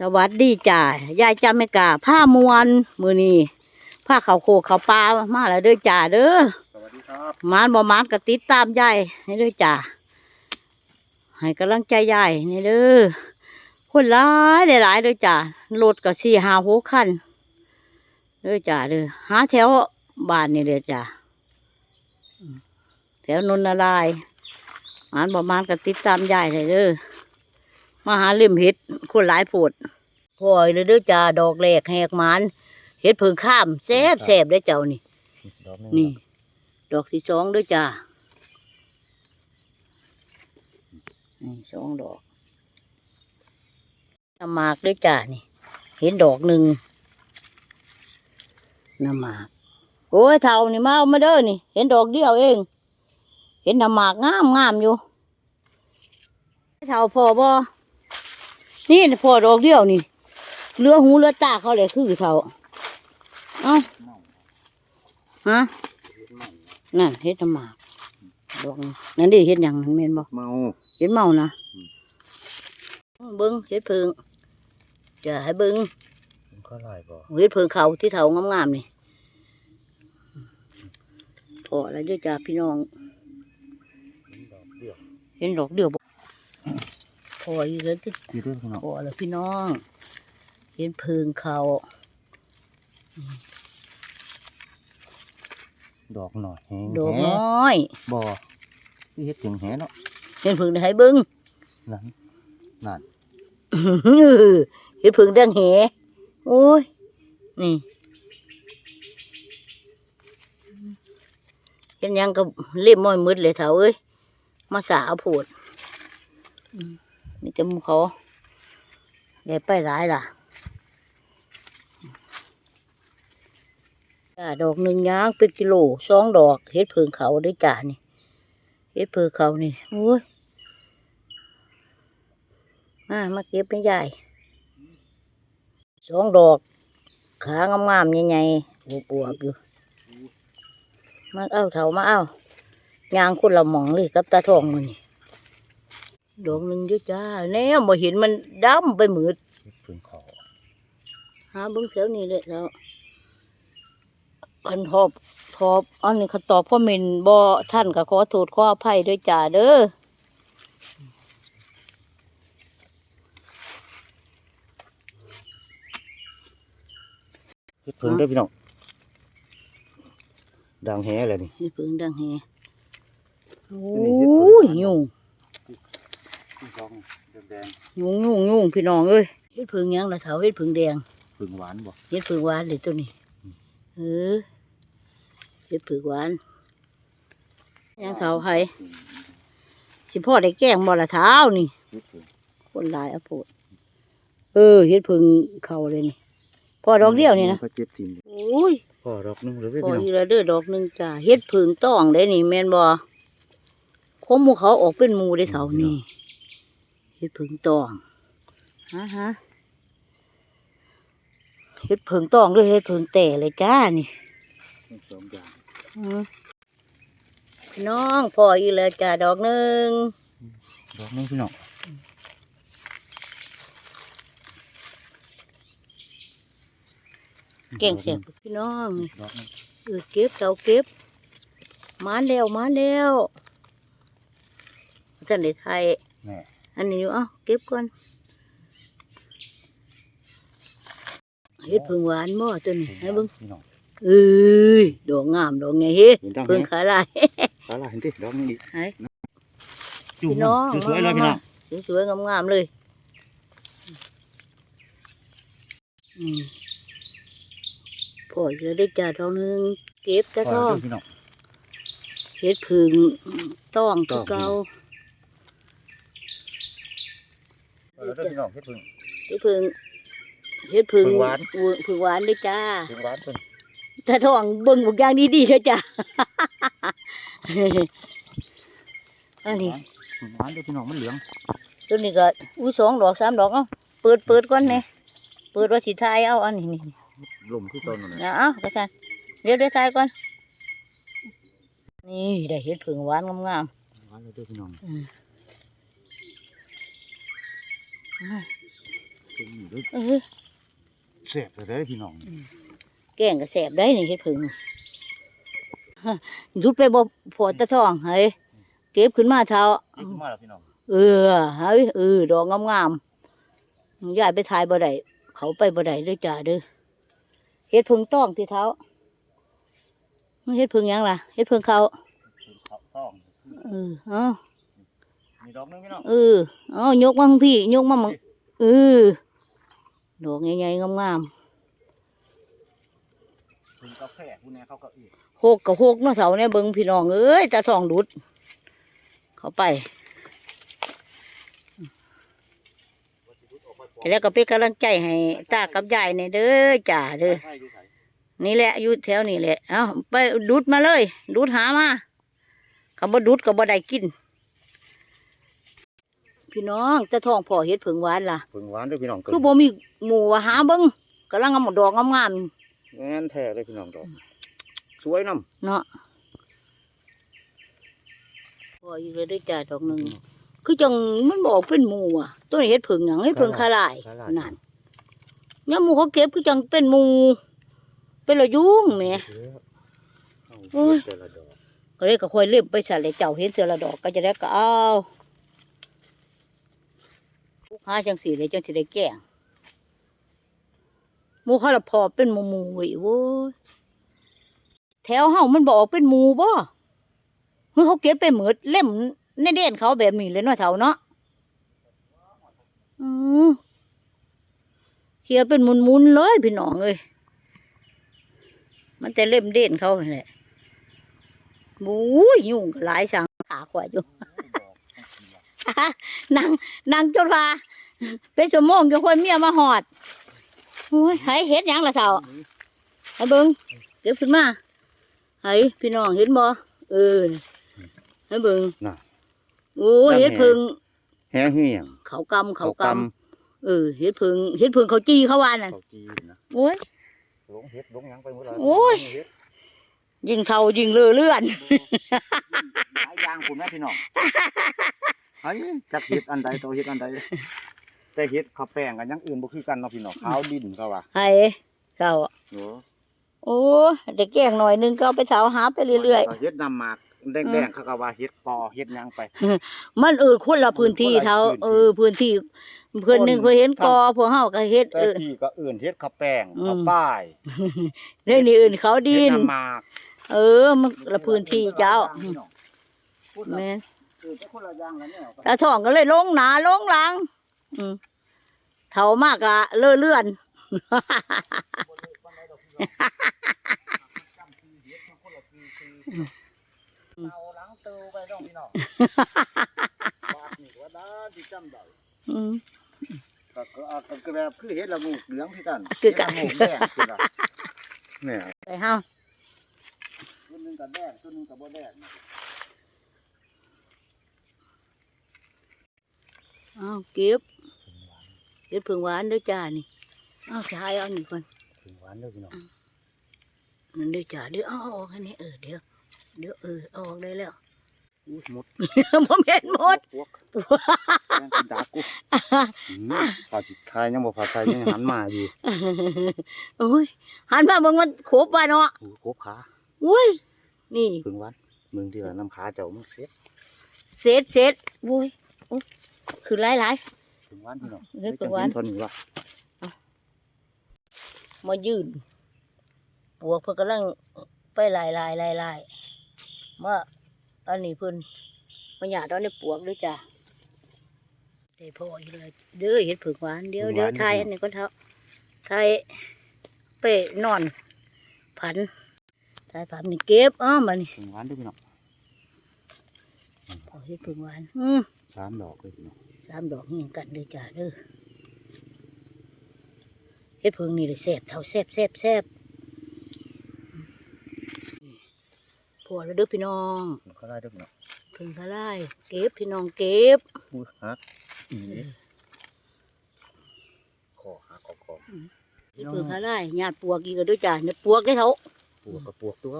สวัสดีจ้ายายจำไม่กล้าผ้ามวนมือนี้ผ้าเขาวโคกเขาวปลามาแล้วเด้อจ่าเด้อสวัสดีครับหมานบ่หมานก็ติดตามยายให้เด้อจ่าให้กำลังใจยายนี่เด้อคนหลายได้หลายเด้อจ่ารถก็สี่ห้าหกคันเด้อจ่าเด้อหาแถวบ้านนี่เด้อจ่าอืมแถวนนนารายณ์หมานบ่หมานก็ติดตามยายเลยเด้อ มาหาลิมเห็ดคนหลายโผดพ่อยเลยเด้อจ้าดอกแหลกแหกหมานเห็ดเพิ่งข้ามแซบแซบได้อเจ้านี่ ดอกหนึงนี่ดอกที่สองเด้อจ้านี่สองดอกน้ำหมากเด้อจ้านี่ เห็นดอกหนึ่งน้ำหมาก โอ้ยเท่านี่มาเอามาเด้อนี่ เห็นดอกเดียวเอง เห็นน้ำหมากงามงามอยู่เท่าพอบ่ นี่น่ะพอดอกเดียวนี่เลือหูเลือตาเขาเลยคือเท่าเอ้าฮะนั่นเฮ็ดน้ำหมากดอกนี่นั่นดิเฮ็ดหยังนั่นแม่นบ่เมาเฮ็ดเมานะเบิ่งเฮ็ดเพิงจะให้เบิ่งผมก็ไล่บ่เฮ็ดเพิงเขาที่เท่างามๆนี่พอแล้วเด้อจ้าพี่น้องดอกเดียวเห็นดอกเดียว บ่พออยู่แล้วที่กี่เรื่องพี่น้องพอแล้วพี่น้อง เห็นเพิงเขาดอกหน่อยแหงดอกแหน้อยบ่ที่เฮ็ดถึงแหเนาะเห็นเพิงได้ให้เบิ่งนั่นนั่นเห็นเพิงดังแหโอ้ยนี่เห็นหยังก็เล่มม้อยมืดเลยเถาเอ้ยมาสาเอาโผดอืม นี่จะมูเขาได้ไปหลายล่ะจ้าดอกหนึ่งย่างเป็นกิโลสองดอกเห็ดเพิงเขาได้จ้านี่เห็ดเพิงเขานี่โอ้ยมามาเก็บไม่ใหญ่สองดอก ขางามๆใหญ่ๆบวบๆอยู่มาเอาเถามาเอายางคนละหมองเลยกับตาทองมันนี่ ดอกหนึ่งเด้อจ้าแน่บ่เห็นมันดำไปหมืดเฮ็ดถึงเขาหาเบิ้งแถวนี้เลยแล้วอันทอบทอบอันนี้เขาตอบพ่อเมนบ่ท่านก็ขอโทษขออภัยด้วยจ้าเด้อเฮ็ดถึงได้อพี่น้องดังแหเลยนี่นี่เพิ่งดังแฮโอ้อันนี้เฮ็ดเพิ่งยยุ่ง ดองแดงยุ่งยุ่งยุ่งพี่น้องเอ้ยเฮ็ดเพิ่งหยังละเถาเฮ็ดเพิ่งแดงๆถึงหวานบ่เฮ็ดเผือกหวานเลยตัวนี้เออเฮ็ดเผือกหวานยังเท้าไห้สิพ่อได้แกล้งบ่ละเท้านี่เฮ็ดถึงคนหลายเอาโพดเออเฮ็ดเพึ่งเข้าเลยนี่พ่อดอกเดียวนี่นะก็เจ็บทิ่มโอ้ยพ่อดอกหนึงเลยเว้ยพ่อพี่น้องอีละเด้อดอกหนึงจ้าเฮ็ดเพึ่งต้องได้นี่แม่นบ่คมหมู่เขาออกเป็นหมู่ได้เท่านี่ เฮ็ดเพึ่งต้องฮะฮะเฮ็ดเพึ่งต้องด้วยเฮ็ดเพึ่งแต่เลยจ้านี่ทั้งสองอย่างอืมพี่น้องพออีกแล้วจ้าดอกหนึ่งดอกหนึงพี่น้องเก่งเสียงพี่น้องดอกหนึงเออเก็บเสาเก็บมาแล้วมาแล้วท่านได้ไทยแน่ อันนี้อยู่เอ้าเก็บก่อนเฮ็ดเพิ่งหวานบ่ตัวนี้ให้เบิ่งพี่น้องเอ้ยดอกงามดอกไงเฮ้เห็นดังเพิ่งแหขายหลายขาลายเห็นติดอกหนึงอีกไหนจุ่มพี่น้องสวยๆเลยพี่น้องสวยๆงามๆเลยอืมพอจะได้จ่าทองหนึงเก็บจะพ่อทองเด้อพี่น้องเฮ็ดผึ่งต้องคือเก่า พ่อเด้อพี่น้องเฮ็ดพึ่งเฮ็ดผึ่งเฮ็ดผึ่งผึ่งหวานเออผึ่งหวานด้วยจ้าถึงหวานเพิ่นตาทองเบิ่งบุกอย่างดีๆเถอะจ้าอันนี้ถึงหวานเด้อพี่น้องมันเหลืองตัวนี้ก็อุ้ยสองดอกสามดอกเอ้าเปิดเปิดก่อนเนี่ยเปิดว่าสิทายเอาอันนี้นี่ลมที่ต้นนั่นน่ะเอาเอากระสันเดี๋ยวเดี๋ยวทายก่อนนี่ได้เห็ดผึ่งหวานงามหวานเลยเด้อพี่น้อง ๆอืมเพิ่งนี่เด้อเออแซ่บเลยเด้พี่น้อง แกงก็แสบได้นี่เฮ็ดผึ่งฮะดุดไปบ่พอตะท้องเฮ้ยเก็บขึ้นมาเท้านี่คือมาแล้วพี่น้อง เออเฮ้ยเออดอกงามๆยายไปถ่ายบ่ได้เขาไปบ่ได้เด้อจ้าเด้อเฮ็ดผึ่งต้องที่เท้ามันเฮ็ดผึ่งยังล่ะเฮ็ดผึ่งเขาคือข้าต้องเออเอ้า มีดอกหนึงพี่น้องเออเอ้ายกมาของพี่ยกมามึงเออดอกใหญ่ๆงามถึงกาแฟผู้แน่เขาก็เอื้อๆโหกกับโหกเนาะเสาเนี่ยเบิ่งพี่น้องเอ้ยตาทองดุด เข้าไปว่าสิรุดออกไปปอกแล้วก็เป็นกำลังใจให้ตากับยายเนี่ยเด้อจ้าเด้อใช่อยู่ไสนี่แหละอยู่แถวนี่แหละ เอาไปดูดมาเลย ดูดหามาคำว่าดูดก็บ่ได้กิน พี่น้องตาทองพ่อเฮ็ดผึ่งหวานล่ะเพิ่งหวานเด้อพี่น้องคือบ่มีหมูว่าหาเบิ่งกำลังงามดอกงามงานแท้เลยพี่น้องดอกสวยนํๆเนาะพออยู่เลยเด้อจ้าดอกหนึ่งคือจังมันบอกเป็นหมูอะตัวนี้เฮ็ดผึ่งหยังเฮ็ดผึ่งคาลายคาลายนั่นยามหมูเขาเก็บคือจังเป็นหมูเป็นระยุงแหมโอ้โอ้ยยแต่ละดอกก็เลยก็ค่อยเล่มไปสั่นเลยเจ้าเห็นเสือละดอกก็จะได้ก็เอา ลูกค้าจังสีเลยจังสิได้แกล้งหมูเขาละพอเป็นหมูหมูเว้ยโว้ยแถวเฮามันบอกเป็นหมูบ่เมื่อเขาเก็บไปเหมือดเล่มในเด่นเขาแบบนี้เลยเนาะเถาเนาะอืมเขียเป็นมุนๆเลยพี่น้องเอ้ยมันจะเล่มเด่นเขาแหละบู๊ยยุ่งหลายสังขาขวาอยู่ นางนางจนว่าเป็นสมองจะค่อยเมียมาหอดโอ้ยให้เห็ดหยังละเสาให้เบิ้งเก็บขึ้นมาให้พี่น้องเห็นบ่เออให้เบิ้งน่ะโอ้ยเห็ดพึ่งแห้งเหี่ยงเขากำเขากำเออเห็ดพึ่งเห็ดพึ่งเขาจี้เขาวานั่นเขาจีนนะโอ้ยลงเฮ็ดลงหยังไปหมดแล้วโอ้ยเฮ็ดยิงเท่ายิงเรือเลื่อนหลายอย่างคุณแม่พี่น้อง ไอ้จักเฮ็ดอันใดตัวเฮ็ดอันใดแต่เฮ็ดข้าวแป้งกันอยังอื่นบ่คือกันเนาะพี่น้องขาวดินเขาว่าให้เสาโอ้โอ้เด็กแกล้งหน่อยนึงก็เอาไปเสาหาไปเรื่อยๆเฮ็ดน้ำหมากแดงๆเขาก็ว่าเฮ็ดปอเฮ็ดหยังไป มันเออคนละพื้นที่เท่าคนละเอพื้นที่อพื้นที่เพื่อนหนึ่งเพื่อเห็นกอพวกเฮาก็เฮ็ดแต่เออพี่ก็อื่นเฮ็ดข้าวแป้งอืมข้าวป้ายเรื่องนี้อื่นเขาดิเฮ็ดนน้ำหมากเออมันละพื้นที่เจ้าพี่น้องพูดละแม่ นเออแต่คนละอย่างละแนวตาทองก็เลยลงหนาลงหลัง อืมเท่ามากละเลื่อนเลื่อนเอาหลังตูไปน้องพี่น้องบาดนี่ว่าได้สิจำได้อืมก็ก็อะก็ก็แบบคือเฮ็ดละงูกเหลืองคือกันคือกันเฮ็ดละงูกแดงคือกันเนี่ยไปเฮาตัวหนึงก็แดงตัวหนึงก็บ่แดง อาเก็บเก็บผึ่งหวานเด้วยจ้านี่เอาชายเอานี่ก่อนถึงหวานเด้อพี่น้องนั่นเด้วยจ้าเดี๋ยวเอาออกอันนี้เออเดี๋ยวเดี๋ยวเออเอาออกได้แล้วอู้หมดผมเห็นหมดพวกแม่งกินดากูอืมพาจิตทายยังบ่พาทายยังหันมาอยู่โอ้ยหันมาเบิ่งมันโขบไปเนาะโอ้โหขาอุ้ยนี่ถึงหวานมึงที่ว่าน้ำขาเจ้ามันเสียเสร็จเสร็จโอ้ยโอ้ย คือหลายหลายถึงหวานพี่น้องเฮ็ดถึงหวานทนอยู่ว่าๆมายืนปวกเพิ่นกำลังไปลายลายลายลายมาอันนี้เพิ่นมาหยาดเอาในปวกด้วยจ้ะได้พออีกเลยเด้อเห็ดผึ่งหวานเดี๋ยวเดี๋ยวทายอันนี้ก็เท่าทายเป้นอน ผันทายผันนี่เก็บอ้อมมานี่ถึงหวานเด้วยพี่น้องพอเห็ดผึ่งหวาน อืม สามดอกเลยพี่น้องสามดอกนี่กันเด้อจ้าเด้อเฮ็ดเพิงนี่เลยแซ่บเท่าแซ่บแซ่บแซ่บพอแล้วเด้อพี่น้องเขาไล่เด้วยพี่น้องเพิงทลายเก็บพี่น้องเก็บอู้ฮักอีนี่คอหักคอคอเฮ็ดเพิงทลายญาติปวกอีกก็ด้วยจ้าเนี่ยปวกได้อเท่าปวกกับปวกตัว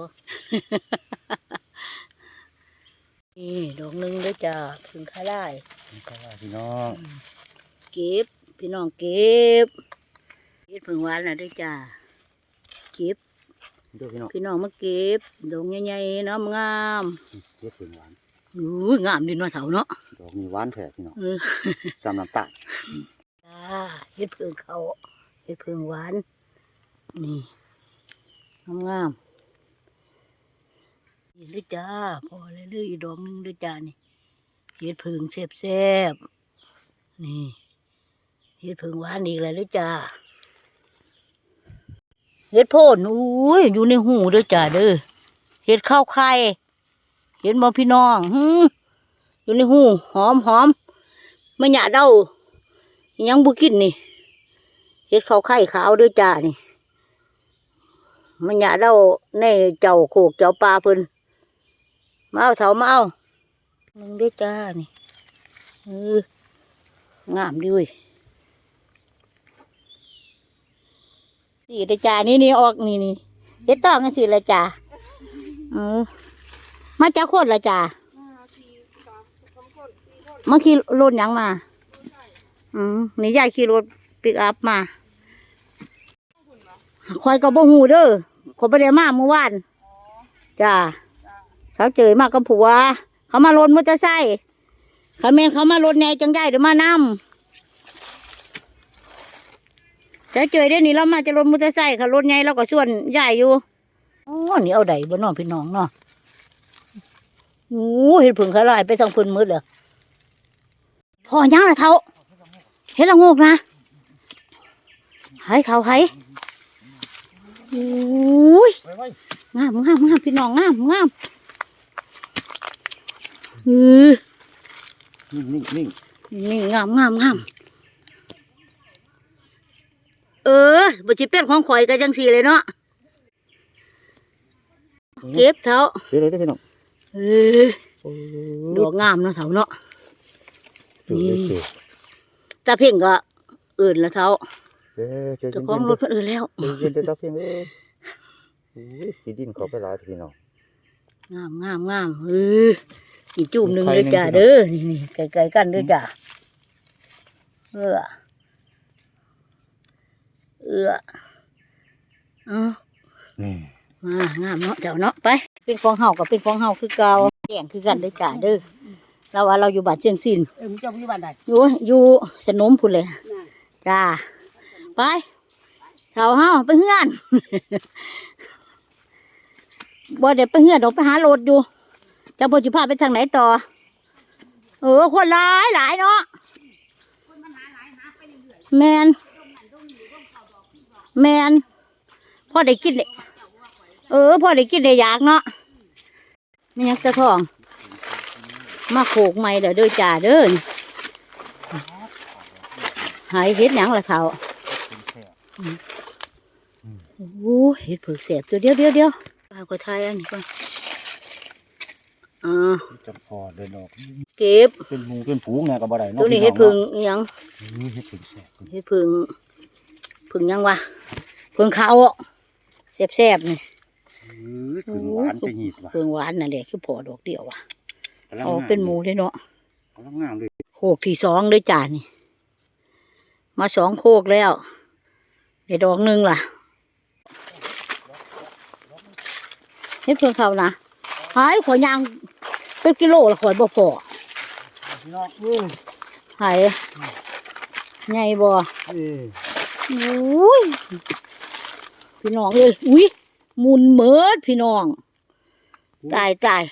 นี่ดอกหนึงเด้อจ้าเพิงทลายนี่ก็ว่าพี่น้องเก็บพี่น้องเก็บเก็บผึ่งหวานน่ะด้วยจ้าเก็บดูพี่น้องพี่น้องมาเก็บดอกใหญ่ๆน้ำงามเฮ็ดเป็นหวานอู้ยงามดีเนาะเถาเนาะดอกมีหวานแท้พี่น้องเออสำน้ำตาลจ้าเฮ็ดผึ่งเขาเฮ็ดผึ่งหวานนี่งามๆ นี่ด้วยจ้าพอเลยเลยอีกดอกหนึงด้วยจ้านี่เฮ็ดผึ่งแซ่บๆนี่เฮ็ดผึ่งหวานอีกแล้วด้วยจ้าเฮ็ดโพนอุ้ยอยู่ในหูด้วยจ้าเด้อเฮ็ดข้าวไข่เห็นบ่พี่น้องหึอยู่ในหูหอมหอมไม่หยาเด้ายังบุกินนี่เฮ็ดข้าวไข่ขาวด้วยจ้านี่มันหยาเด้าในเจ้าโขกเจ้าปลาเพิ่น มาเอาเถามาเอามึงด้วยจ้านี่เอองามดีเว้ยสี่เลยจ้านี่นี่ออกนี่นี่เฮ็ดต้องกันสิเลยจ้าเออมาจากโคตรละจ้าเมื่อกี้รถยังมาอืมนี่ยายขี่รถปิกอัพมาคอยกับบ่หูเด้อขอไปได้มาเมื่อวานจ้า เขาเจอมากกับผัว เขามารถมอเตอร์ไซค์เขาเมนเขามารถแหน่จังได้เดี๋ยวมานำจะเจอได้อนี่เรามาจะรถมอเตอร์ไซค์เขารถไงเราก็ชวนยายอยู่อ๋อนี่เอาไดบ่น้องพี่น้องเนาะโอ้เห็นผึ่งเขาลายไปทางพื้นมืดเลยพอยังละเท่าเฮ็ดละงกนะไห้เขาไห้โอ้ยงามงามงามพี่น้องงามงาม เออนิ่งนิ่งนิ่งนี่งามงามงามเออบ่จิเป็ดของข่อยก็จังสีเลยเนาะเก็บเถาเดี๋ยวเลยเด้อพี่น้องเออโอ้ดอกงามเนาะเถาเนาะเจ๋อเจ๋อตาเพ่งก็เอื่นละเถาเด้อเจ๋อเจ้าของรถเพิ่นเอื่นแล้วเย็นๆเด้อตาเพียงเอ้ยโอ้ยสีดินเขาไปหลายทีพี่น้องงามงามงามเออ อีกจุ่มหนึ่งเลยจ้าเด้อนี่นี่ไกลๆกันเด้อจ้าเออเออเอานี่มางามเนาะเจ้าเนาะไปเป็นของเฮากับเป็นของเฮาคือเก่าแย่งคือกันเด้อจ้าเด้อเราว่าเราอยู่บ้านเชียงซินเออมึงจะอยู่บ้านใดอยู่อยู่สนมพุ่นเลยน่ะจ้าไปเฒ่าเฮาไปเฮือนบ่เดี๋ยวไปเฮือนดอกไปหารถอยู่ จะบ่สิพาไปทางไหนต่อ เออคนหลายหลายเนาะแมนแมนพ่อได้กินเลยเออพ่อได้กินได้อยากเนาะไม่ยักจะทอง มาโขกใหม่เด้อเด้อจ่าเด้อนี่หายเห็ดหยังละเท่าโอ้เห็ดเผือกแสบตัวเดียวเดียวเดียวเอาก็ทายอันนี้ก่อน อ่าจับพอเดินออก เก็บ เป็นหมูเป็นผูงไงก็บ่ได้เนาะตัวนี้เห็ดพึ่งอิหยังนี่เฮ็ดพึ่งแซ่บเห็ดพึ่งพึ่งหยังวะพึ่งเขาแซ่บๆนี่เออพึ่งหวานจะหีดว่ะพึ่งหวานน่ะแหละคือพอดอกเดียวว่ะกำลังอ๋องามเป็นหมูเลยเนาะกำลังงามเลยโคกที่สองเลยจ้านี่ มาสองโคกแล้วเดี๋ยวดอกหนึ่งล่ะเห็ดเพิ่งเขานะหายขอยยาง เป็นกิโลละขอยบ่พอพี่น้องเออหายไงบ่เอออุ้ยพี่น้องเลยอุ้ยหมุนเหมิดพี่น้องตายตาย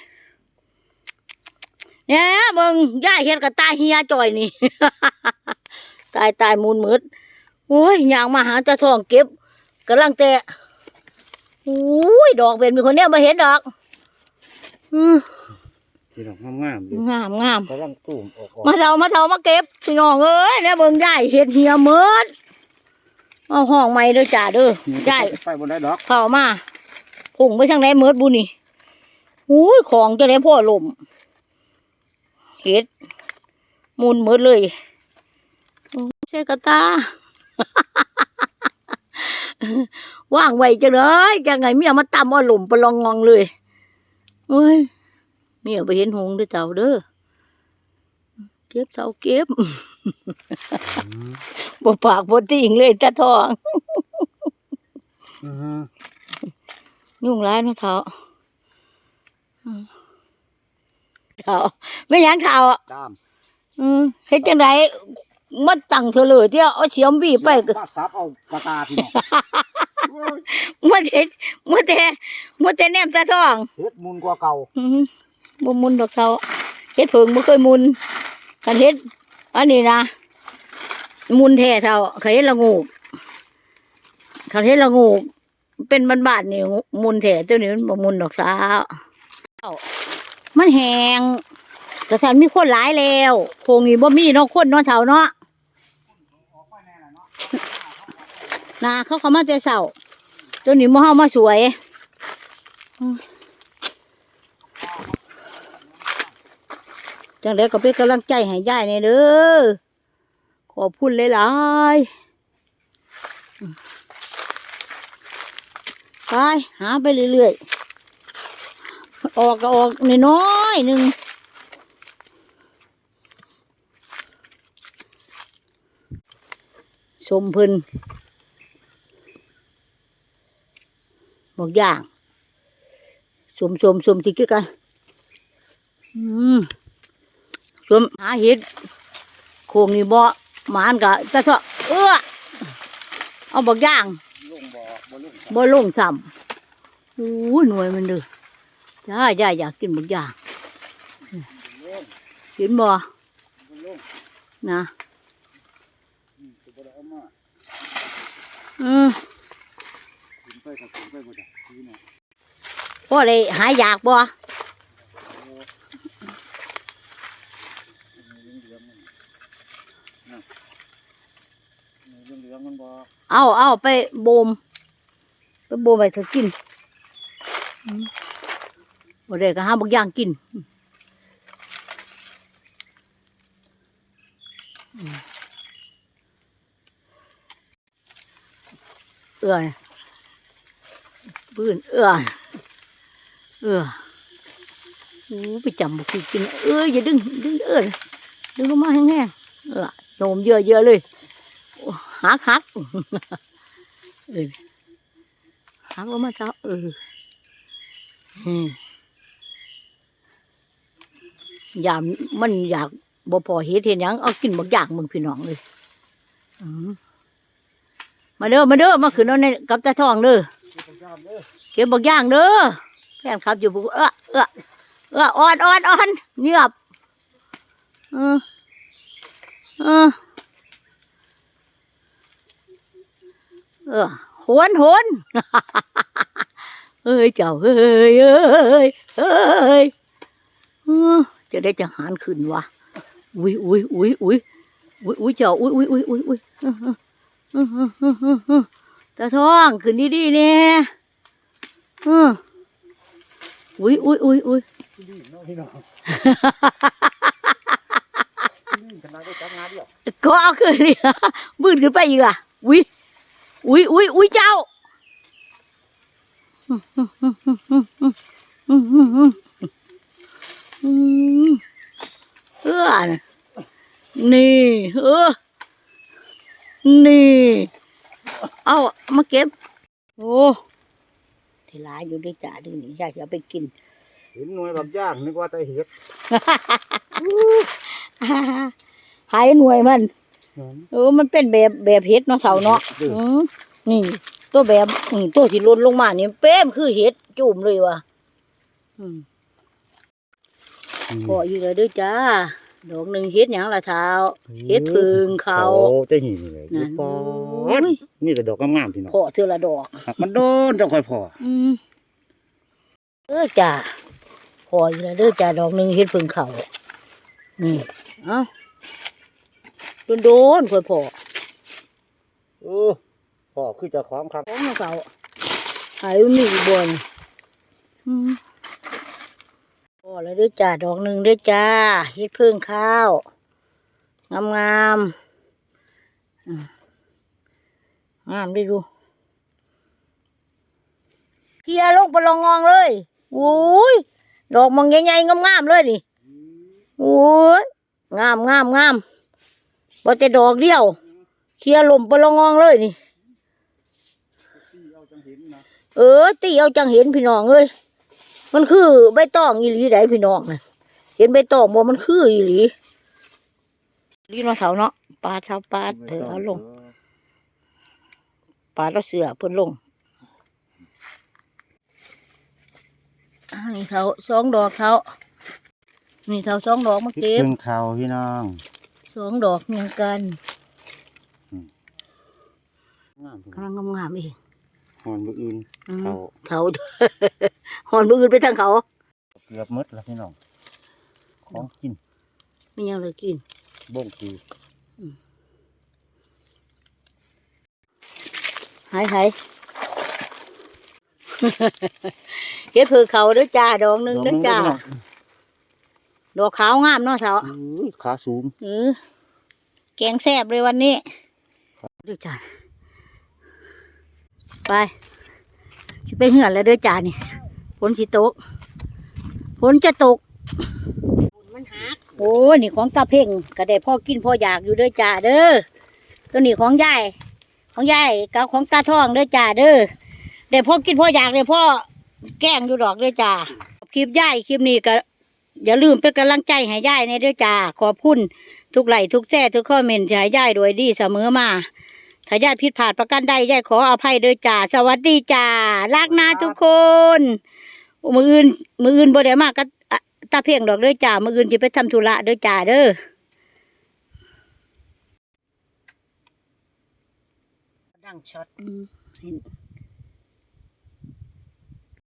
เนี่ยเบิ่งย่าเฮ็ดกับตายเฮียจ่อยนี่ ตายตายหมุนเหมิดโอ้ยยางมาหาตาทองเก็บกำลังแตะอุ้ยดอกเป็นมีคนเนี้ยมาเห็นดอก อืม พี่น้องงามๆเลยงามงามกำลังตูมออกออกมาเถามาเถามาเก็บพี่น้องเอ้ยเนี่ยเบิ่งย่ายเฮ็ดเฮียเหมิดเอาห้องใหม่เด้อจ้าเด้อย่ายไปบนได้ดอกเข้ามาพุ่งไปทางไหนเมิดบุนี่อุ้ยของจะได้พ่อลมเห็ดมุนเมิดเลยโอ้ใช่กระตาว่างไว้จะเลยจะไงเมียมาตำเอาหลุมปลองงองเลยเฮ้ย เมียไปเห็นหงส์ด้วยเต่าเด้อเก็บเต่าเก็บบ่ปากบ่ติ่งเลยตาทองอือฮึยุ่งร้ายเนาะเท้าอืมเท้าไม่หยังเท้าตามอืมเฮ็ดจังไดมาตั้งเธอเลยเที่ยวเอาเสียมบีไปก็มาซับเอาปากกาพี่น้องมัเฮ็ดมัแต่มัแต่แนมตาทองเฮ็ดมุนกว่าเก่าอืม บ่มุนดอกเท้าเฮ็ดเพิงบ่เคยมุนคันเฮ็ดอันนี้นะมุนแท้เท้าเคยเฮ็ดละงูกคันเฮ็ดละงูเป็นบ้านๆนี่มุนแท้ตัวนี้มันบ่มุนดอกสาเอ้ามันแหงกระสันมีคนหลายแล้วโคงนี้บ่มีเนาะคนเนาะเท่าเนาะนาเขาเขามาแต่เช้าตัวนี้บ่เฮามาสวยอืม จังไดก็เป็นกำลังใจให้ยายในเด้อขอบคุณหลายๆไปหาไปเรื่อยๆออกก็ออกน้อยๆหนึ่งชมพิ่นบอกอย่างสมสมสมจิกกัน อืม สวมหาเห็ดโคงนี่บ่หมานกะจะเสาะเอื้อเอาบอกย่างบ่ลงซ้ำโอ้หน่วยมันเด้อจ้าย่าอยากกินบักย่างกินบ่นะอืมพ่อเลยหายอยากบ่ เหลืองๆมันบ่ เอาเอาไปโบม ไปโบมไปเธอกินบ่ได้ก็หาบักอย่างกินอืมเอื้อยปืนเอื้อยเอื้ออู้ไปจำบุกกิน เอ้ยอย่าดึง ดึงเอ้ยดึงลงมาแห้งๆเออโยมเยอะเยอะๆเลย หักหักเออหักลงมาเจ้าเอออยามมันอยากบ่พอเฮ็ดเห็นยังเอากินบักอย่างมึงพี่น้องเลยมาเด้อมาเด้อมาขึ้นเอาในกับตาทองเด้อเก็บบักย่างเด้อแฟนครับอยู่บุกเออเออเอออ่อนอ่อนอ่อนเงียบเออเออ เออโหนโหนเอ้ยเจ้าเอ้ยเอ้ยเอ้ยจะได้จะหารขึ้นวะอุ้ยอุ้ยอุ้ยอุ้ยอุ้ยอุ้ยเจ้าอุ้ยอุ้ยอุ้ยอุ้ยอุ้ยเออเออเออเออเออเออตาท้องขึ้นดีๆเนี่ยอุ้ยอุ้ยอุ้ยอุ้ยดีเนาะพี่น้องดีขนาดได้จับงานเดียก็เอาขึ้นเลยบืนขึ้นไปอีกล่ะอุ้ย อุ้ยอุ้ยอุ้ยเจ้าเออน่ะนี่เออนี่เอามาเก็บ โอ้ที่ร้ายอยู่ด้วยจ่าดูนี่อยากจะเอาไปกิน เห็นหน่วยแบบย่างนึกว่าแต่เห็ดหายหน่วยมันนั่น เออมันเป็นแบบแบบเห็ดเนาะเสาเนาะเอออืมนี่ ตัวแบบนี่ตัวที่หล่นลงมานี่เป้มคือเห็ดจุ่มเลยว่ะอืมพออยู่เลยเด้วยจ้าดอกหนึ่งเห็ดหยังละเท้าเฮ็ดพึ่งเขาโอ้จะหินเลยนั่นปอโอ้ดยนี่แต่ดอกงามๆพี่น้องพอเทอละดอก มันโดนจังค่อยพออืมเออจ้าพออยู่เลยเด้อจ้าดอกหนึ่งเห็ดพึ่งเขานี่เอ้า โดนโดนๆค่อยพอโอ้พ่อคือเจะคล้าของครับของเก่าหายมีบนอืมพอแล้วด้วยจ้าดอกหนึ่งด้วยจ้าเฮ็ดเพิ่งข้าว งามงามๆอืมงามได้ดูเคลียร์ลงไปลองงองเลยโอ้ยดอกมันใหญ่ๆงามๆเลยนี่โอ้ยงามงามงาม บ่แต่ดอกเดียวเคลียลมปะลงองเลยนี่ เออตีเอาจังเห็นพี่น้องเอ้ยมันคือใบตองอีหลีไดพี่น้องนะเห็นใบตองบ่มันคืออีหลีลีนมาเสาเนาะปลาเท้าปลาเออเอาลงปลาแล้วเสือเพิ่นลงนี่เขาสองดอกเขานี่เขาสองดอกมาเก็บถึงเขาพี่น้อง สองดอกเหมือนกันงามกำลังงามๆเองหอนบุอื่นอืมเขาเขาหอนมืออื่นไปทางเขา เกือบหมดแล้วพี่น้อง ของกินไม่ยังเลยกินบ่งกีหายหายเฮ็ดเผือเขาเด้อจ้าดอกหนึงเด้อจ้า ดอกขาวงามเนาะสาวอุ้ยขาสูงเออแกงแซ่บเลยวันนี้เด้อจ้าไปจะไปเหือนแล้วเด้อจ้านี่ฝนสิตกฝนจะตกมันหักโอ้นี่ของตาเพ่งก็ได้พ่อกินพ่ออยากอยู่เด้อจ้าเด้อตัวนี้ของยายของยายกับของตาท่องเด้อจ้าเด้อได้พ่อกินพ่ออยากได้พ่อแกล้งอยู่ดอกเด้อจ้าคลิปยายคลิปนี้ก็ อย่าลืมเป็นกำลังใจให้ยายในเด้อจ้าขอบคุณทุกไลค์ทุกแซ่ทุกคอมเมนต์จะให้ยายโดยดีเสมอมาถ้ายายผิดพลาดประกันใดยายขออภัยเด้อจ้าสวัสดีจ้ารักนาทุกคน มืออื่นมืออื่นบ่ได้มากก็ตาเพ่งดอกเด้อจ่ามื่ออื่นจะไปทำธุระเด้อจ่าเด้อดังช็อตเห็น